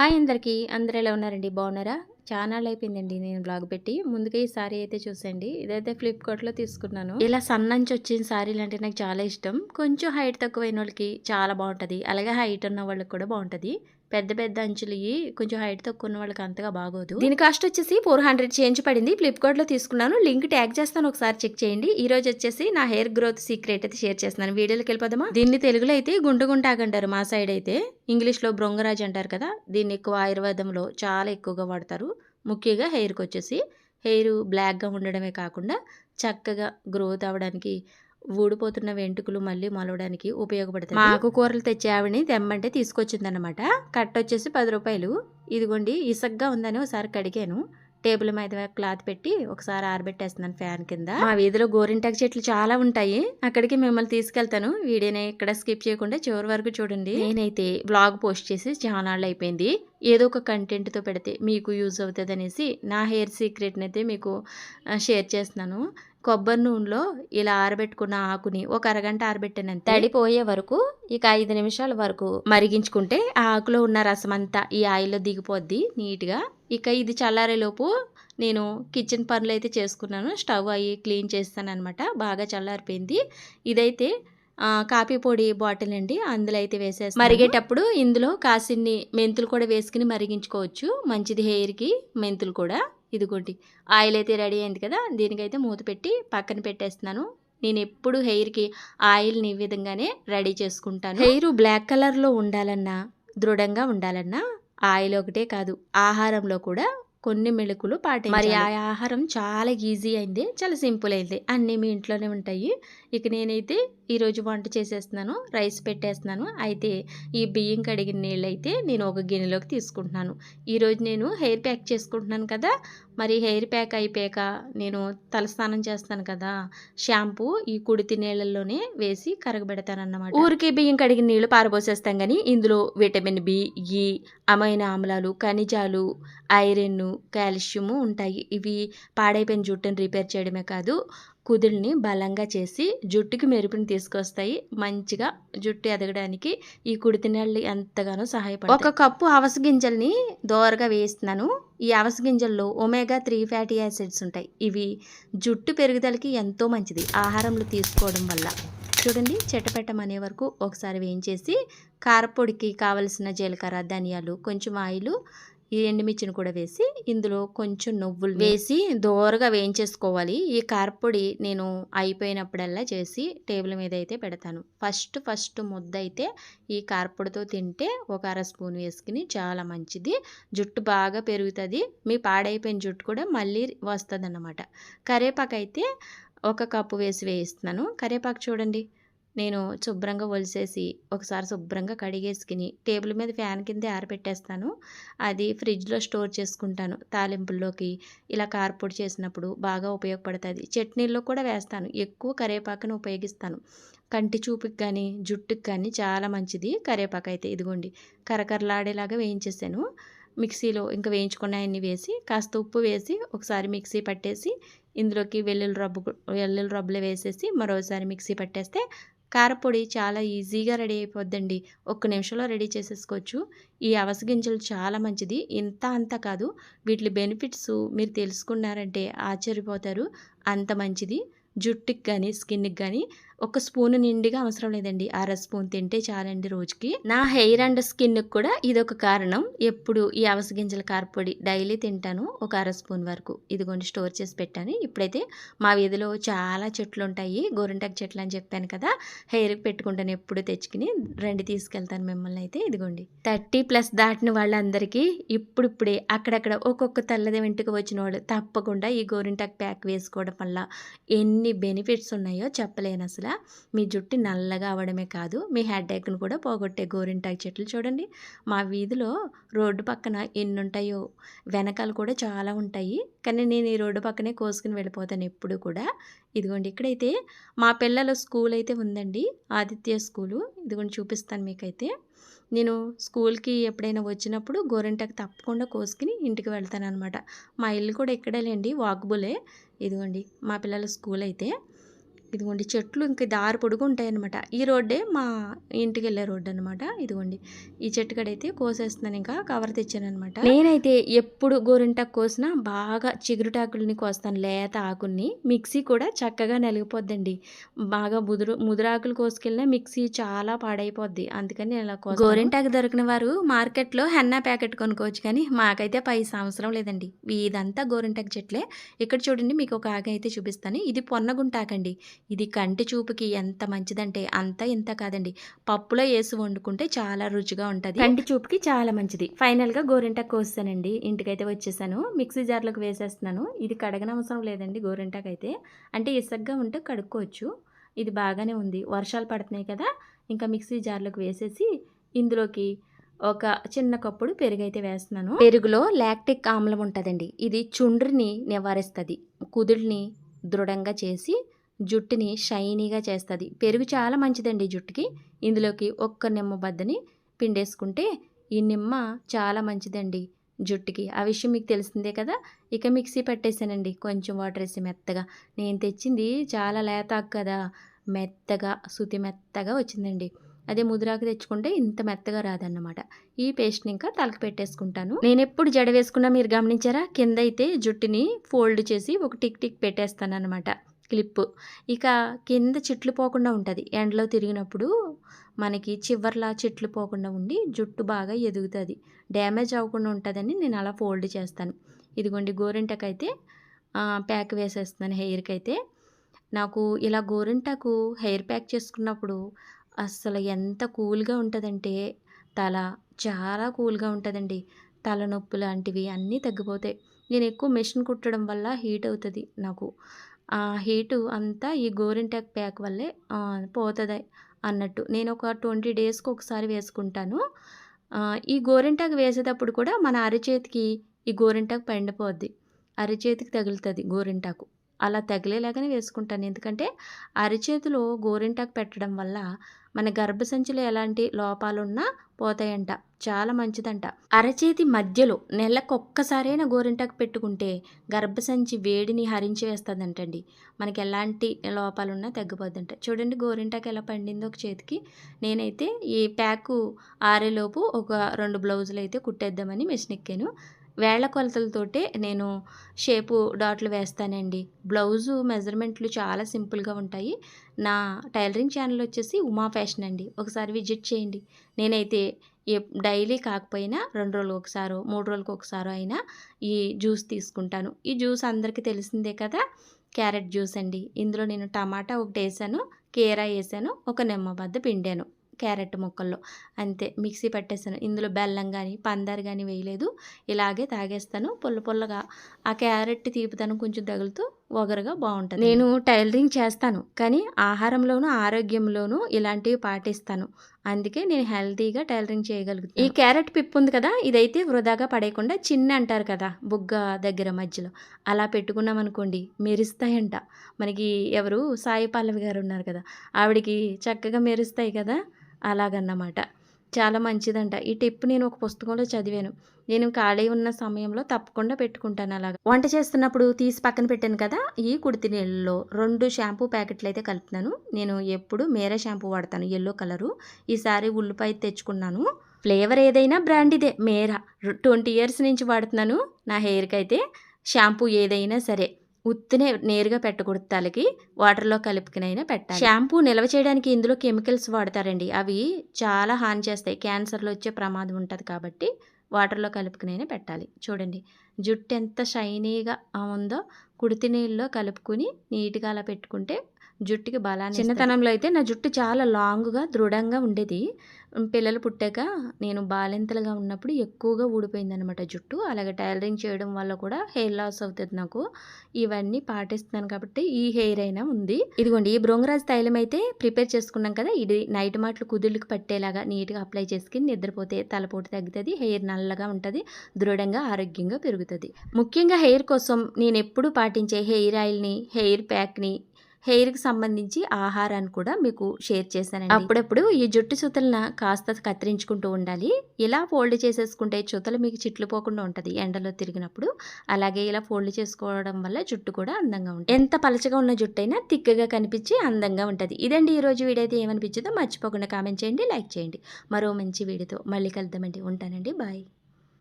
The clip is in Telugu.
హాయ్ అందరికీ. అందరూ ఎలా ఉన్నారండి? బాగున్నారా? చాలా అయిపోయిందండి నేను బ్లాగ్ పెట్టి. ముందుగా ఈ సారీ అయితే చూసండి ఇదైతే ఫ్లిప్కార్ట్లో తీసుకున్నాను. ఇలా సన్నంచి వచ్చిన సారీలు అంటే నాకు చాలా ఇష్టం. కొంచెం హైట్ తక్కువైన వాళ్ళకి చాలా బాగుంటుంది. అలాగే హైట్ ఉన్న వాళ్ళకి కూడా బాగుంటుంది. పెద్ద పెద్ద అంచులు ఇవి కొంచెం హైట్ తక్కువ ఉన్న వాళ్ళకి అంతగా బాగోదు. దీని కాస్ట్ వచ్చేసి ఫోర్ హండ్రెడ్ చేంజ్ పడింది. ఫ్లిప్కార్ట్లో తీసుకున్నాను. లింక్ ట్యాగ్ చేస్తాను. ఒకసారి చెక్ చేయండి. ఈ రోజు వచ్చేసి నా హెయిర్ గ్రోత్ సీక్రెట్ అయితే షేర్ చేస్తున్నాను. వీడియోలోకి వెళ్ళిపోదామా? దీన్ని తెలుగులో అయితే గుంట అంటారు మా సైడ్ అయితే. ఇంగ్లీష్లో బృంగరాజ్ అంటారు కదా దీన్ని ఎక్కువ ఆయుర్వేదంలో చాలా ఎక్కువగా వాడతారు. ముఖ్యంగా హెయిర్కి వచ్చేసి హెయిర్ బ్లాక్గా ఉండడమే కాకుండా చక్కగా గ్రోత్ అవ్వడానికి ఊడిపోతున్న వెంట్రుకలు మళ్ళీ మొలవడానికి ఉపయోగపడుతుంది మా ఆకుకూరలు తెచ్చే ఆవిడని తెమ్మంటే తీసుకొచ్చిందనమాట కట్ట వచ్చేసి పది రూపాయలు. ఇదిగోండి ఇసగ్గా ఉందని ఒకసారి కడిగాను. టేబుల్ మీద క్లాత్ పెట్టి ఒకసారి ఆరబెట్టేస్తున్నాను ఫ్యాన్ కింద. మా వీధిలో గోరింటాకు చెట్లు చాలా ఉంటాయి. అక్కడికి మిమ్మల్ని తీసుకెళ్తాను. వీడియోని ఇక్కడ స్కిప్ చేయకుండా చివరి వరకు చూడండి. నేనైతే బ్లాగ్ పోస్ట్ చేసి చాలా అయిపోయింది. ఏదో ఒక కంటెంట్తో పెడితే మీకు యూజ్ అవుతుంది అనేసి నా హెయిర్ సీక్రెట్ని అయితే మీకు షేర్ చేస్తున్నాను. కొబ్బరి నూనెలో ఇలా ఆరబెట్టుకున్న ఆకుని ఒక అరగంట ఆరబెట్టాను తడిపోయే వరకు ఇక ఐదు నిమిషాల వరకు మరిగించుకుంటే ఆ ఆకులో ఉన్న రసం అంతా ఈ ఆయిల్లో దిగిపోద్ది నీట్గా. ఇక ఇది చల్లారేలోపు నేను కిచెన్ పనులు అయితే చేసుకున్నాను. స్టవ్ అయ్యి క్లీన్ చేస్తాను అనమాట బాగా చల్లారిపోయింది. ఇదైతే కాఫీ పొడి బాటిల్ అండి. అందులో అయితే వేసేసి మరిగేటప్పుడు ఇందులో కాసిన్ని మెంతులు కూడా వేసుకుని మరిగించుకోవచ్చు. మంచిది హెయిర్కి మెంతులు కూడా. ఇదిగోండి ఆయిల్ అయితే రెడీ అయింది కదా దీనికైతే మూత పెట్టి పక్కన పెట్టేస్తున్నాను. నేను ఎప్పుడు హెయిర్కి ఆయిల్ని ఈ విధంగానే రెడీ చేసుకుంటాను. హెయిర్ బ్లాక్ కలర్లో ఉండాలన్నా దృఢంగా ఉండాలన్నా ఆయిల్ ఒకటే కాదు ఆహారంలో కూడా కొన్ని మెళుకులు పాటించాలి. మరి ఆ ఆహారం చాలా ఈజీ అయింది చాలా సింపుల్ అయింది. అన్నీ మీ ఇంట్లోనే ఉంటాయి. ఇక నేనైతే ఈరోజు వంట చేసేస్తున్నాను రైస్ పెట్టేస్తున్నాను. అయితే ఈ బియ్యం కడిగిన నీళ్ళు అయితే నేను ఒక గిన్నెలోకి తీసుకుంటున్నాను. ఈరోజు నేను హెయిర్ ప్యాక్ చేసుకుంటున్నాను కదా మరి హెయిర్ ప్యాక్ అయిపోయాక నేను తలస్నానం చేస్తాను కదా షాంపూ ఈ కుడితి నీళ్ళల్లోనే వేసి కరగబెడతాను అన్నమాట ఊరికి బియ్యం కడిగిన నీళ్ళు పారబోసేస్తాం కానీ ఇందులో విటమిన్ బి ఈ అమైన ఆమ్లాలు ఖనిజాలు ఐరన్ కాల్షియము ఉంటాయి. ఇవి పాడైపోయిన జుట్టుని రిపేర్ చేయడమే కాదు కుదుల్ని బలంగా చేసి జుట్టుకి మెరుపుని తీసుకొస్తాయి. మంచిగా జుట్టు ఎదగడానికి ఈ కుడితినళ్ళు ఎంతగానో సహాయపడతాయి. ఒక కప్పు అవస గింజల్ని దోరగా వేస్తున్నాను ఈ అవస గింజల్లో ఒమేగా త్రీ ఫ్యాటీ యాసిడ్స్ ఉంటాయి. ఇవి జుట్టు పెరుగుదలకి ఎంతో మంచిది. ఆహారంలో తీసుకోవడం వల్ల. చూడండి చెట్టపెట్టం అనే వరకు ఒకసారి వేయించేసి కారపొడికి కావలసిన జీలకర్ర ధనియాలు కొంచెం ఆయిల్ ఈ ఎండుమిర్చిని కూడా వేసి ఇందులో కొంచెం నువ్వులు వేసి దోరగా వేయించేసుకోవాలి. ఈ కారపొడి నేను అయిపోయినప్పుడల్లా చేసి టేబుల్ మీద అయితే పెడతాను. ఫస్ట్ ఫస్ట్ ముద్ద అయితే ఈ కారపొడితో తింటే ఒక అర స్పూన్ వేసుకుని చాలా మంచిది. జుట్టు బాగా పెరుగుతుంది. మీ పాడైపోయిన జుట్టు కూడా మళ్ళీ వస్తుంది అన్నమాట కరేపాకు అయితే ఒక కప్పు వేసి వేయిస్తున్నాను. కరేపాకు చూడండి. నేను శుభ్రంగా ఒలిసేసి ఒకసారి శుభ్రంగా కడిగేసుకుని టేబుల్ మీద ఫ్యాన్ కింద ఆరబెట్టేస్తాను అది ఫ్రిడ్జ్లో స్టోర్ చేసుకుంటాను తాలింపుల్లోకి. ఇలా కారపొడి చేసినప్పుడు బాగా ఉపయోగపడుతుంది. చట్నీల్లో కూడా వేస్తాను. ఎక్కువ కరివేపాకును ఉపయోగిస్తాను. కంటి చూపుకి కానీ జుట్టుకి కానీ చాలా మంచిది కరివేపాకు అయితే ఇదిగోండి కరకరలాడేలాగా వేయించేసాను. మిక్సీలో ఇంకా వేయించుకున్నాయన్నీ వేసి కాస్త ఉప్పు వేసి ఒకసారి మిక్సీ పట్టేసి ఇందులోకి వెల్లుల్లి రబ్బు వెల్లుల్లి రబ్బులు వేసేసి మరోసారి మిక్సీ పట్టేస్తే కారపొడి చాలా ఈజీగా రెడీ అయిపోద్దండి. ఒక్క నిమిషంలో రెడీ చేసేసుకోవచ్చు. ఈ అవస గింజలు చాలా మంచిది. ఇంత అంత కాదు. వీటి బెనిఫిట్స్ మీరు తెలుసుకున్నారంటే ఆశ్చర్యపోతారు. అంత మంచిది. జుట్టుకి కానీ స్కిన్కి కానీ ఒక స్పూన్ నిండిగా అవసరం లేదండి. అర స్పూన్ తింటే చాలండి రోజుకి. నా హెయిర్ అండ్ స్కిన్ కూడా ఇదొక కారణం. ఎప్పుడు ఈ అవస గింజల కారపొడి డైలీ తింటాను ఒక అర స్పూన్ వరకు. ఇదిగోండి స్టోర్ చేసి పెట్టాను. ఇప్పుడైతే మా వీధిలో చాలా చెట్లు ఉంటాయి. గోరింటాకు చెట్లు అని చెప్పాను కదా హెయిర్కి పెట్టుకుంటాను. ఎప్పుడు తెచ్చుకుని రెండు తీసుకెళ్తాను మిమ్మల్ని అయితే. ఇదిగోండి. థర్టీ ప్లస్ దాటిన వాళ్ళందరికీ ఇప్పుడిప్పుడే అక్కడక్కడ ఒక్కొక్క తెల్లది వెంటకు వచ్చిన వాళ్ళు తప్పకుండా ఈ గోరింటాకు ప్యాక్ వేసుకోవడం వల్ల ఎన్ని బెనిఫిట్స్ ఉన్నాయో చెప్పలేను అసలు. మీ జుట్టు నల్లగా అవడమే కాదు మీ హెడ్ఏక్ను కూడా పోగొట్టే గోరింటాకు చెట్లు చూడండి. మా వీధిలో రోడ్డు పక్కన ఎన్ని ఉంటాయో వెనకాల కూడా చాలా ఉంటాయి. కానీ నేను ఈ రోడ్డు పక్కనే కోసుకుని వెళ్ళిపోతాను ఎప్పుడు కూడా. ఇదిగోండి ఇక్కడైతే మా పిల్లల స్కూల్ అయితే ఉందండి. ఆదిత్య స్కూలు. ఇదిగోండి చూపిస్తాను మీకైతే. నేను స్కూల్కి ఎప్పుడైనా వచ్చినప్పుడు గోరింటాకు తప్పకుండా కోసుకుని ఇంటికి వెళ్తాను అనమాట మా ఇల్లు కూడా ఇక్కడే లేండి వాకబులే. ఇదిగోండి మా పిల్లల స్కూల్ అయితే. ఇదిగోండి చెట్లు ఇంక దారి పొడుగు ఉంటాయన్నమాట. ఈ రోడ్డే మా ఇంటికి వెళ్ళే రోడ్డు అనమాట ఇదిగోండి. ఈ చెట్టు కడైతే కోసేస్తున్నాను ఇంకా కవర్ తెచ్చాను అనమాట నేనైతే ఎప్పుడు గోరింటాకు కోసినా బాగా చిగురుటాకుల్ని కోస్తాను లేత ఆకుల్ని. మిక్సీ కూడా చక్కగా నలిగిపోద్దండి. బాగా ముదురు ముదురాకులు కోసుకెళ్ళినా మిక్సీ చాలా పాడైపోద్ది. అందుకని నేను ఇలా కోసం గోరింటాకు దొరికిన వారు మార్కెట్లో హెన్నా ప్యాకెట్ కొనుక్కోవచ్చు కానీ మాకైతే పై సంవత్సరం లేదండి. ఇదంతా గోరింటాకు చెట్లే. ఇక్కడ చూడండి మీకు ఒక ఆగ అయితే చూపిస్తాను. ఇది పొన్నగుంటాకండి. ఇది కంటి చూపుకి ఎంత మంచిదంటే అంత ఇంత కాదండి. పప్పులో వేసి వండుకుంటే చాలా రుచిగా ఉంటుంది. కంటి చూపుకి చాలా మంచిది. ఫైనల్గా గోరింటాకు కోస్తానండి. ఇంటికైతే వచ్చేసాను. మిక్సీ జార్లోకి వేసేస్తున్నాను. ఇది కడగనవసరం లేదండి గోరింటాకు అయితే అంటే ఇసగ్గా ఉంటే కడుక్కోవచ్చు. ఇది బాగానే ఉంది. వర్షాలు పడుతున్నాయి కదా ఇంకా మిక్సీ జార్లోకి వేసేసి ఇందులోకి ఒక చిన్న కప్పుడు పెరుగు అయితే వేస్తున్నాను. పెరుగులో లాక్టిక్ ఆమ్లం ఉంటుందండి. ఇది చుండ్రిని నివారిస్తుంది. కుదుల్ని దృఢంగా చేసి జుట్టుని షైనీగా చేస్తుంది. పెరుగు చాలా మంచిదండి జుట్టుకి. ఇందులోకి ఒక్క నిమ్మ బద్దని పిండేసుకుంటే ఈ నిమ్మ చాలా మంచిదండి జుట్టుకి. ఆ విషయం మీకు తెలిసిందే కదా? ఇక మిక్సీ పట్టేసానండి కొంచెం వాటర్ వేసి మెత్తగా. నేను తెచ్చింది చాలా లేతాకు కదా? మెత్తగా శుతి మెత్తగా వచ్చిందండి. అదే ముదురాకు తెచ్చుకుంటే ఇంత మెత్తగా రాదన్నమాట. ఈ పేస్ట్ని ఇంకా తలకి పెట్టేసుకుంటాను. నేను ఎప్పుడు జడ వేసుకున్నా మీరు గమనించారా? కింద అయితే జుట్టుని ఫోల్డ్ చేసి ఒక టిక్ టిక్ పెట్టేస్తాను అనమాట క్లిప్ ఇక కింద చిట్లు పోకుండా ఉంటుంది. ఎండలో తిరిగినప్పుడు మనకి చివర్లా చెట్లు పోకుండా ఉండి జుట్టు బాగా ఎదుగుతుంది. డ్యామేజ్ అవ్వకుండా ఉంటుందని నేను అలా ఫోల్డ్ చేస్తాను. ఇదిగోండి గోరింటకైతే ప్యాక్ వేసేస్తున్నాను హెయిర్కి అయితే నాకు ఇలా గోరింటకు హెయిర్ ప్యాక్ చేసుకున్నప్పుడు అస్సలు ఎంత కూల్గా ఉంటుందంటే తల చాలా కూల్గా ఉంటుందండి. తలనొప్పి లాంటివి అన్నీ తగ్గిపోతాయి. నేను ఎక్కువ మెషిన్ కుట్టడం వల్ల హీట్ అవుతుంది నాకు. ఆ హీటు అంతా ఈ గోరింటాక్ ప్యాక్ వల్లే పోతుంది అన్నట్టు. నేను ఒక ట్వంటీ డేస్కి ఒకసారి వేసుకుంటాను. ఈ గోరింటాకు వేసేటప్పుడు కూడా మన అరిచేతికి ఈ గోరింటాకు పండిపోద్ది. అరిచేతికి తగులుతుంది గోరింటాకు. అలా తగిలేలాగానే వేసుకుంటాను. ఎందుకంటే అరిచేతిలో గోరింటాకు పెట్టడం వల్ల మన గర్భసంచిలో ఎలాంటి లోపాలున్నా పోతాయంట. చాలా మంచిదంట. అరచేతి మధ్యలో నెలకొక్కసారైనా గోరింటాకు పెట్టుకుంటే గర్భసంచి వేడిని హరించి వేస్తుందంటండి మనకి ఎలాంటి లోపాలున్నా తగ్గిపోద్దంట. చూడండి గోరింటాకు ఎలా పండిందో ఒక చేతికి. నేనైతే ఈ ప్యాకు ఆరేలోపు ఒక రెండు బ్లౌజులు అయితే కుట్టేద్దామని మిషన్ ఎక్కాను. వేళ్ళ కొలతలతోటే నేను షేపు డాట్లు వేస్తానండి. బ్లౌజు మెజర్మెంట్లు చాలా సింపుల్గా ఉంటాయి. నా టైలరింగ్ ఛానల్ వచ్చేసి ఉమా ఫ్యాషన్ అండి. ఒకసారి విజిట్ చేయండి. నేనైతే డైలీ కాకపోయినా రెండు రోజులకు ఒకసారో మూడు రోజులకు ఒకసారో అయినా ఈ జ్యూస్ తీసుకుంటాను. ఈ జ్యూస్ అందరికీ తెలిసిందే కదా? క్యారెట్ జ్యూస్ అండి. ఇందులో నేను టమాటా ఒకటి వేసాను కీరా వేసాను ఒక నిమ్మబద్ద పిండాను. క్యారెట్ ముక్కల్లో. అంతే మిక్సీ పట్టేస్తాను. ఇందులో బెల్లం కానీ పందారు కానీ వేయలేదు. ఇలాగే తాగేస్తాను. పుల్ల పుల్లగా ఆ క్యారెట్ తీపుతాను కొంచెం తగులుతూ ఒగరుగా బాగుంటుంది నేను టైలరింగ్ చేస్తాను కానీ ఆహారంలోనూ ఆరోగ్యంలోనూ ఇలాంటివి పాటిస్తాను. అందుకే నేను హెల్తీగా టైలరింగ్ చేయగలుగుతాను. ఈ క్యారెట్ పిప్పు ఉంది కదా ఇదైతే వృధాగా పడేయకుండా చిన్న అంటారు కదా బుగ్గ దగ్గర మధ్యలో. అలా పెట్టుకున్నాం అనుకోండి మెరుస్తాయంట. మనకి ఎవరు సాయి పల్లవి గారు ఉన్నారు కదా ఆవిడికి చక్కగా మెరుస్తాయి కదా. అలాగన్నమాట. చాలా మంచిదంట. ఈ టిప్ నేను ఒక పుస్తకంలో చదివాను. నేను ఖాళీ ఉన్న సమయంలో తప్పకుండా పెట్టుకుంటాను అలాగా. వంట చేస్తున్నప్పుడు తీసి పక్కన పెట్టాను కదా ఈ కుడితి నీళ్ళలో రెండు షాంపూ ప్యాకెట్లు అయితే కలుపుతున్నాను. నేను ఎప్పుడు మేర షాంపూ వాడతాను ఎల్లో కలరు. ఈసారి ఉల్లిపాయ తెచ్చుకున్నాను. ఫ్లేవర్ ఏదైనా బ్రాండ్ ఇదే. మేరా. ట్వంటీ ఇయర్స్ నుంచి వాడుతున్నాను నా హెయిర్కి అయితే. షాంపూ ఏదైనా సరే. ఉత్తినే నేరుగా పెట్టకూడదు తలకి వాటర్లో కలుపుకునైనా పెట్టాలి. షాంపూ నిల్వ చేయడానికి ఇందులో కెమికల్స్ వాడతారండి. అవి చాలా హాని చేస్తాయి. క్యాన్సర్లో వచ్చే ప్రమాదం ఉంటుంది కాబట్టి వాటర్లో కలుపుకునైనా పెట్టాలి. చూడండి జుట్టు ఎంత షైనీగా ఉందో కుడితి నీళ్ళలో కలుపుకుని నీట్గా అలా పెట్టుకుంటే జుట్టుకి బలాన్ని చిన్నతనంలో అయితే నా జుట్టు చాలా లాంగ్గా దృఢంగా ఉండేది. పిల్లలు పుట్టాక నేను బాలింతలుగా ఉన్నప్పుడు ఎక్కువగా ఊడిపోయింది అనమాట జుట్టు. అలాగే టైలరింగ్ చేయడం వల్ల కూడా హెయిర్ లాస్ అవుతుంది నాకు. ఇవన్నీ పాటిస్తున్నాను కాబట్టి ఈ హెయిర్ అయినా ఉంది. ఇదిగోండి ఈ భృంగరాజ్ తైలం అయితే ప్రిపేర్ చేసుకున్నాం కదా ఇది నైట్ మాటలు కుదుళ్ళకి పట్టేలాగా నీట్గా అప్లై చేసుకుని నిద్రపోతే తలపోటు తగ్గుతుంది హెయిర్ నల్లగా ఉంటుంది దృఢంగా ఆరోగ్యంగా పెరుగుతుంది. ముఖ్యంగా హెయిర్ కోసం నేను ఎప్పుడూ పాటించే హెయిర్ ఆయిల్ని హెయిర్ ప్యాక్ని హెయిర్కి సంబంధించి ఆహారాన్ని కూడా మీకు షేర్ చేశానండి. అప్పుడప్పుడు ఈ జుట్టు చుతలను కాస్త కత్తిరించుకుంటూ ఉండాలి. ఇలా ఫోల్డ్ చేసేసుకుంటే చుతలు మీకు చిట్లిపోకుండా ఉంటుంది ఎండలో తిరిగినప్పుడు. అలాగే ఇలా ఫోల్డ్ చేసుకోవడం వల్ల జుట్టు కూడా అందంగా ఉంటుంది. ఎంత పలచగా ఉన్న జుట్టు అయినా తిక్కగా కనిపించి అందంగా ఉంటుంది. ఇదండి ఈ రోజు వీడియో అయితే ఏమనిపించిందో మర్చిపోకుండా కామెంట్ చేయండి లైక్ చేయండి. మరో మంచి వీడియోతో మళ్ళీ కలుద్దామండి. ఉంటానండి. బాయ్.